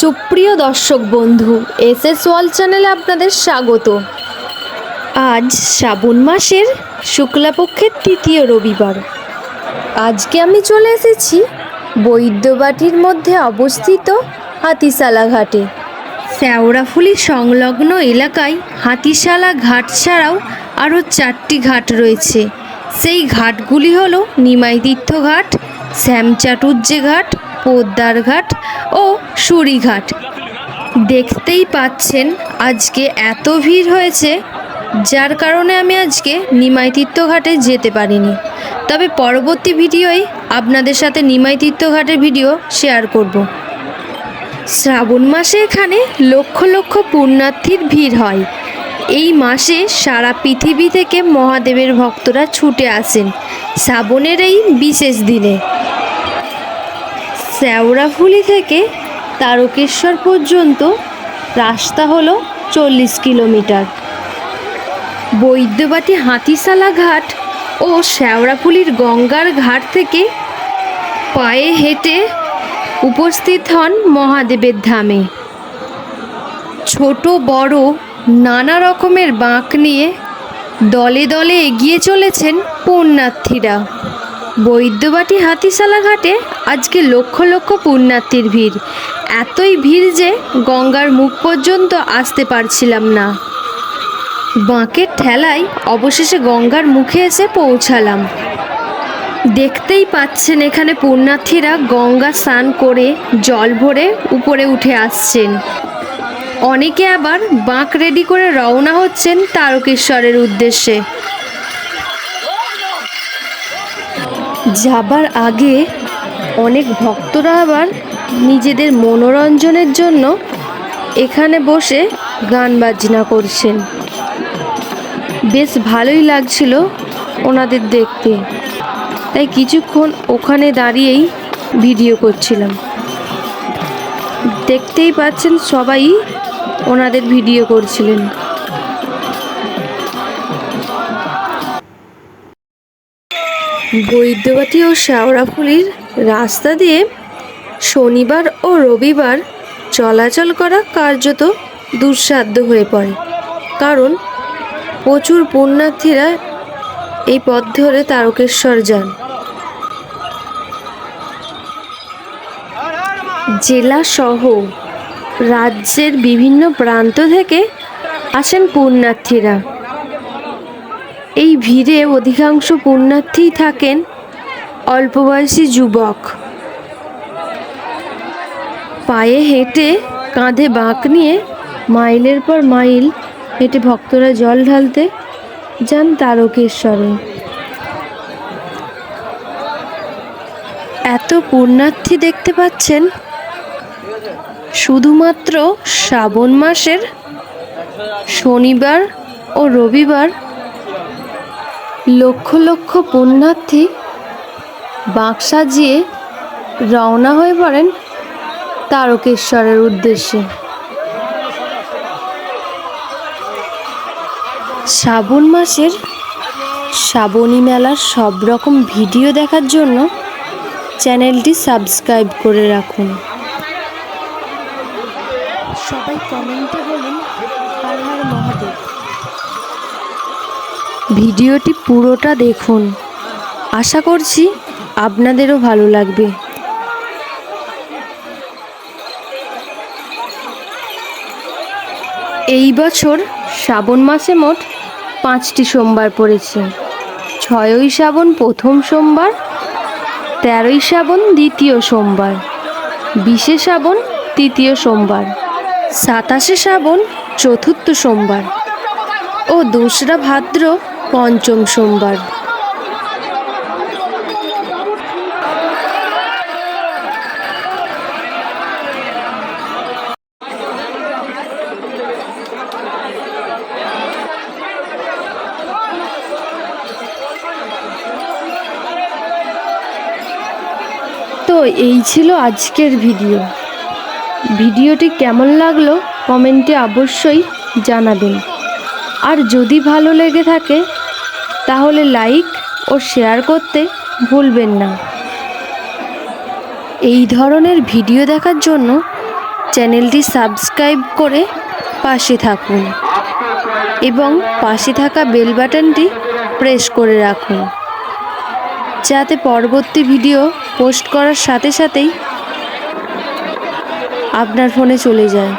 সুপ্রিয় দর্শক বন্ধু এস এস ওয়াল চ্যানেলে আপনাদের স্বাগত। আজ শ্রাবণ মাসের শুক্লাপক্ষের তৃতীয় রবিবার। আজকে আমি চলে এসেছি বৈদ্যবাটির মধ্যে অবস্থিত হাতিশালা ঘাটে। শ্যাওড়াফুলি সংলগ্ন এলাকায় হাতিশালা ঘাট ছাড়াও আরও চারটি ঘাট রয়েছে। সেই ঘাটগুলি হলো নিমাইতীর্থ ঘাট, শ্যামচাটুর্যে ঘাট পোদ্দার ঘাট ও সুরিঘাট। দেখতেই পাচ্ছেন, আজকে এত ভিড় হয়েছে, যার কারণে আমি আজকে নিমাইতীর্থ ঘাটে যেতে পারিনি। তবে পরবর্তী ভিডিওয় আপনাদের সাথে নিমাইতীর্থ ঘাটের ভিডিও শেয়ার করব। শ্রাবণ মাসে এখানে লক্ষ লক্ষ পুণ্যার্থীর ভিড় হয়। এই মাসে সারা পৃথিবী থেকে মহাদেবের ভক্তরা ছুটে আসেন, শ্রাবণের এই বিশেষ দিনে। শ্যাওড়াফুলি থেকে তারকেশ্বর পর্যন্ত রাস্তা হলো চল্লিশ কিলোমিটার। বৈদ্যবাটি হাতিশালা ঘাট ও শ্যাওড়াফুলির গঙ্গার ঘাট থেকে পায়ে হেঁটে উপস্থিত হন মহাদেবের ধামে। ছোট বড় নানা রকমের বাঁক নিয়ে দলে দলে এগিয়ে চলেছেন পুণ্যার্থীরা। বৈদ্যবাটি হাতিশালা ঘাটে আজকে লক্ষ লক্ষ পুণ্যার্থীর ভিড়। এতই ভিড় যে গঙ্গার মুখ পর্যন্ত আসতে পারছিলাম না। বাঁকের ঠেলায় অবশেষে গঙ্গার মুখে এসে পৌঁছালাম। দেখতেই পাচ্ছেন এখানে পুণ্যার্থীরা গঙ্গা স্নান করে জল ভরে উপরে উঠে আসছেন। অনেকে আবার বাঁক রেডি করে রওনা হচ্ছেন তারকেশ্বরের উদ্দেশ্যে। যাবার আগে অনেক ভক্তরা আবার নিজেদের মনোরঞ্জনের জন্য এখানে বসে গান বাজনা করছেন। বেশ ভালোই লাগছিল ওনাদের দেখতে। তাই কিছুক্ষণ ওখানে দাঁড়িয়েই ভিডিও করছিলাম। দেখতেই পাচ্ছেন সবাই ওনাদের ভিডিও করছিলেন। বৈদ্যবাটি ও শেওড়াফুলির রাস্তা দিয়ে শনিবার ও রবিবার চলাচল করা কার্যত দুঃসাধ্য হয়ে পড়ে। কারণ প্রচুর পুণ্যার্থীরা এই পথ ধরে তারকেশ্বর যান। জেলা সহ রাজ্যের বিভিন্ন প্রান্ত থেকে আসেন পুণ্যার্থীরা। এই ভিড়ে অধিকাংশ পুণ্যার্থীই থাকেন অল্প বয়সী যুবক। পায়ে হেঁটে কাঁধে বাঁক নিয়ে মাইলের পর মাইল হেঁটে ভক্তরা জল ঢালতে যান তারকেশ্বরে। এত পুণ্যার্থী দেখতে পাচ্ছেন, শুধুমাত্র শ্রাবণ মাসের শনিবার ও রবিবার লক্ষ লক্ষ পুণ্যার্থী বাঁক সাজিয়ে রওনা হয়ে পড়েন তারকেশ্বরের উদ্দেশ্যে। শ্রাবণ মাসের শ্রাবণী মেলার সব রকম ভিডিও দেখার জন্য চ্যানেলটি সাবস্ক্রাইব করে রাখুন। সবাই কমেন্টে বলুন ভিডিওটি পুরোটা দেখুন। আশা করছি আপনাদেরও ভালো লাগবে। এই বছর শ্রাবণ মাসে মোট পাঁচটি সোমবার পড়েছে। ছয়ই শ্রাবণ প্রথম সোমবার, তেরোই শ্রাবণ দ্বিতীয় সোমবার, বিশে শ্রাবণ তৃতীয় সোমবার, সাতাশে শ্রাবণ চতুর্থ সোমবার ও দোসরা ভাদ্র পঞ্চম সোমবার। তো এই ছিল আজকের ভিডিও। ভিডিওটি কেমন লাগল কমেন্টে অবশ্যই জানাবেন। আর যদি ভালো লেগে থাকে তাহলে লাইক ও শেয়ার করতে ভুলবেন না। এই ধরনের ভিডিও দেখার জন্য চ্যানেলটি সাবস্ক্রাইব করে পাশে থাকুন এবং পাশে থাকা বেল বাটনটি প্রেস করে রাখুন, যাতে পরবর্তী ভিডিও পোস্ট করার সাথে সাথেই আপনার ফোনে চলে যায়।